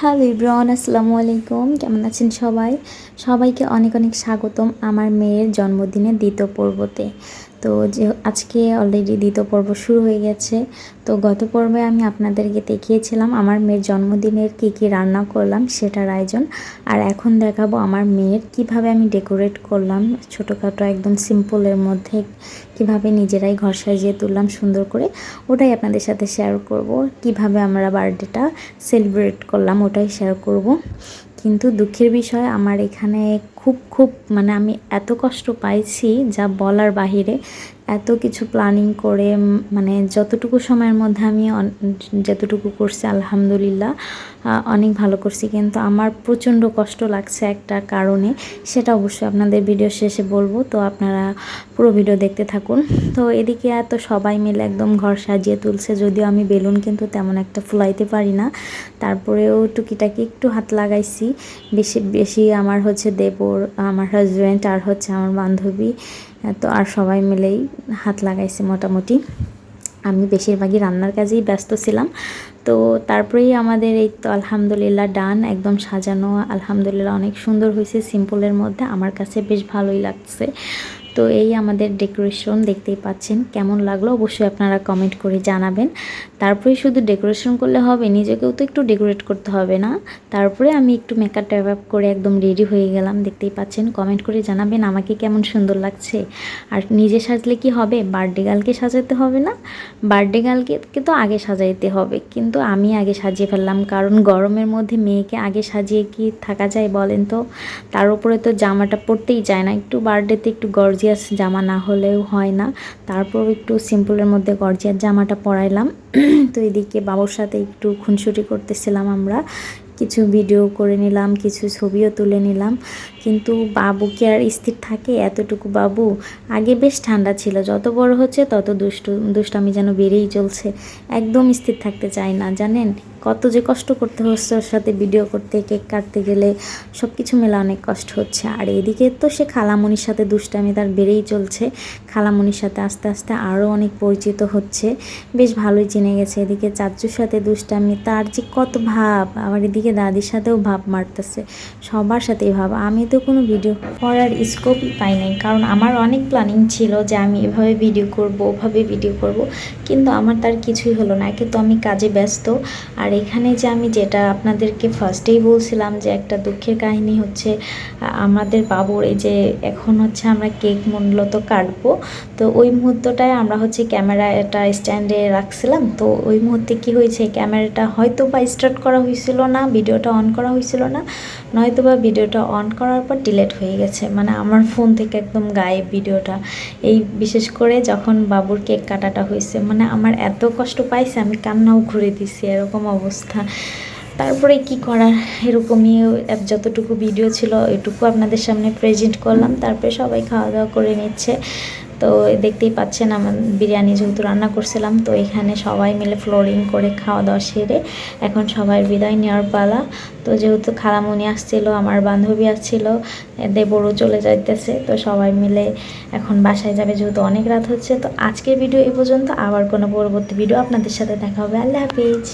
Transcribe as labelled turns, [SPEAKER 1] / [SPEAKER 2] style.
[SPEAKER 1] Hello Ibran আসসালামু আলাইকুম। কেমন আছেন সবাই? সবাইকে অনেক অনেক স্বাগতম আমার মেয়ের জন্মদিনে দ্বিতীয় পর্বতে। তো যে আজকে অলরেডি দ্বিতীয় পর্ব শুরু হয়ে গেছে। তো গত পর্বে আমি আপনাদেরকে দেখিয়েছিলাম আমার মেয়ের জন্মদিনের কী কী রান্না করলাম, সেটার আয়োজন। আর এখন দেখাবো আমার মেয়ের কীভাবে আমি ডেকোরেট করলাম ছোটোখাটো একদম সিম্পলের মধ্যে, কীভাবে নিজেরাই ঘর সাজিয়ে তুললাম সুন্দর করে। ওটাই আপনাদের সাথে শেয়ার করব। কীভাবে আমরা বার্থডেটা সেলিব্রেট করলাম ওটাই শেয়ার করব। কিন্তু দুঃখের বিষয়, আমার এখানে খুব খুব মানে আমি এত কষ্ট পাইছি যা বলার বাহিরে। এত কিছু প্ল্যানিং করে মানে যতটুকু সময়ের মধ্যে আমি যতটুকু করছি, আলহামদুলিল্লাহ অনেক ভালো করছি। কিন্তু আমার প্রচণ্ড কষ্ট লাগছে একটা কারণে, সেটা অবশ্যই আপনাদের ভিডিও শেষে বলব। তো আপনারা পুরো ভিডিও দেখতে থাকুন। তো এদিকে এত সবাই মিলে একদম ঘর সাজিয়ে তুলছে, যদিও আমি বেলুন কিন্তু তেমন একটা ফুলাইতে পারি না। তারপরেও টুকিটাকি একটু হাত লাগাইছি। বেশি বেশি আমার হচ্ছে দেবর আমার হাজব্যান্ড আর হচ্ছে আমার বান্ধবী তো আর সবাই মিলেই হাত লাগাইছে মোটামুটি। আমি বেশিরভাগই রান্নার কাজেই ব্যস্ত ছিলাম। তো তারপরেই আমাদের এই তো আলহামদুলিল্লাহ ডান একদম সাজানো। আলহামদুলিল্লাহ অনেক সুন্দর হয়েছে সিম্পলের মধ্যে। আমার কাছে বেশ ভালোই লাগছে। তো এই আমাদের ডেকোরেশন দেখতেই পাচ্ছেন। কেমন লাগল অবশ্যই আপনারা কমেন্ট করে জানাবেন। তারপরে শুধু ডেকোরেশন করলে হবে, নিজেকেও তো একটু ডেকোরেট করতে হবে না। তারপরে আমি একটু মেকআপ ট্যাপ করে একদম রেডি হয়ে গেলাম, দেখতেই পাচ্ছেন। কমেন্ট করে জানাবেন আমাকে কেমন সুন্দর লাগছে। আর নিজে সাজলে কি হবে? বার্থডে গার্লকে সাজাতে হবে না? বার্থডে গার্লকে তো আগে সাজাইতে হবে। কিন্তু আমি আগে সাজিয়ে ফেললাম, কারণ গরমের মধ্যে মেয়েকে আগে সাজিয়ে কি থাকা যায় বলেন তো? তার উপরে তো জামাটা পরতেই যায় না। একটু বার্থডেতে একটু গর্জি গর্জিয়াস জামা না হলেও হয় না। তারপর একটু সিম্পলের মধ্যে গর্জিয়াস জামাটা পরাইলাম। তো এদিকে বাবুর সাথে একটু খুনসুটি করতেছিলাম আমরা। কিছু ভিডিও করে নিলাম, কিছু ছবিও তুলে নিলাম। কিন্তু বাবু কি আর স্থির থাকে এতটুকু বাবু? আগে বেশ ঠান্ডা ছিল, যত বড় হচ্ছে তত দুষ্টু দুষ্টামি যেন বেড়েই চলছে। একদম স্থির থাকতে চায় না, জানেন? কত যে কষ্ট করতে হচ্ছে ওর সাথে ভিডিও করতে কেক কাটতে গেলে সব কিছু মেলা অনেক কষ্ট হচ্ছে। আর এদিকে তো সে খালামণির সাথে দুষ্টামি তার বেড়েই চলছে। খালামণির সাথে আস্তে আস্তে আরও অনেক পরিচিত হচ্ছে। বেশ ভালোই চিনে গেছে এদিকে চাচুর সাথে দুষ্টামি, তার যে কত ভাব, আবার এদিকে দাদির সাথেও ভাব মারতেছে। সবার সাথেই ভাব। আমি তো কোনো ভিডিও করার স্কোপই পাই নাই, কারণ আমার অনেক প্ল্যানিং ছিল যে আমি এভাবে ভিডিও করব, ওভাবে ভিডিও করব, কিন্তু আমার তার কিছুই হলো না। একে তো আমি কাজে ব্যস্ত, আর এখানে যে আমি যেটা আপনাদেরকে ফার্স্টেই বলছিলাম যে একটা দুঃখের কাহিনী হচ্ছে আমাদের বাবুর এই যে এখন হচ্ছে আমরা কেক মূলত কাটবো, তো ওই মুহূর্তটায় আমরা হচ্ছে ক্যামেরা ক্যামেরাটা স্ট্যান্ডে রাখছিলাম, তো ওই মুহূর্তে কি হয়েছে, ক্যামেরাটা হয়তো বা স্টার্ট করা হয়েছিল না, ভিডিওটা অন করা হয়েছিল না নয়তো বা ভিডিওটা অন করার পর ডিলেট হয়ে গেছে মানে আমার ফোন থেকে একদম গায়েব ভিডিওটা। এই বিশেষ করে যখন বাবুর কেক কাটাটা হয়েছে মানে আমার এত কষ্ট পাইছে, আমি কান্নাও ঘুরে দিছি এরকম অবস্থা। তারপরে কি করার এরকমই যতটুকু ভিডিও ছিল এটুকু আপনাদের সামনে প্রেজেন্ট করলাম। তারপরে সবাই খাওয়া দাওয়া করে নিচ্ছে। তো দেখতেই পাচ্ছেন, আমার বিরিয়ানি যেহেতু রান্না করছিলাম, তো এখানে সবাই মিলে ফ্লোরিং করে খাওয়া দাওয়া সেরে এখন সবাই বিদায় নেওয়ার পালা। তো যেহেতু খালামুনি আসছিল, আমার বান্ধবী আসছিল, দেবরও চলে যাইতেছে, তো সবাই মিলে এখন বাসায় যাবে যেহেতু অনেক রাত হচ্ছে। তো আজকের ভিডিও এ পর্যন্ত, আবার কোনো পরবর্তী ভিডিও আপনাদের সাথে দেখা হবে। আল্লাহ হাফিজ।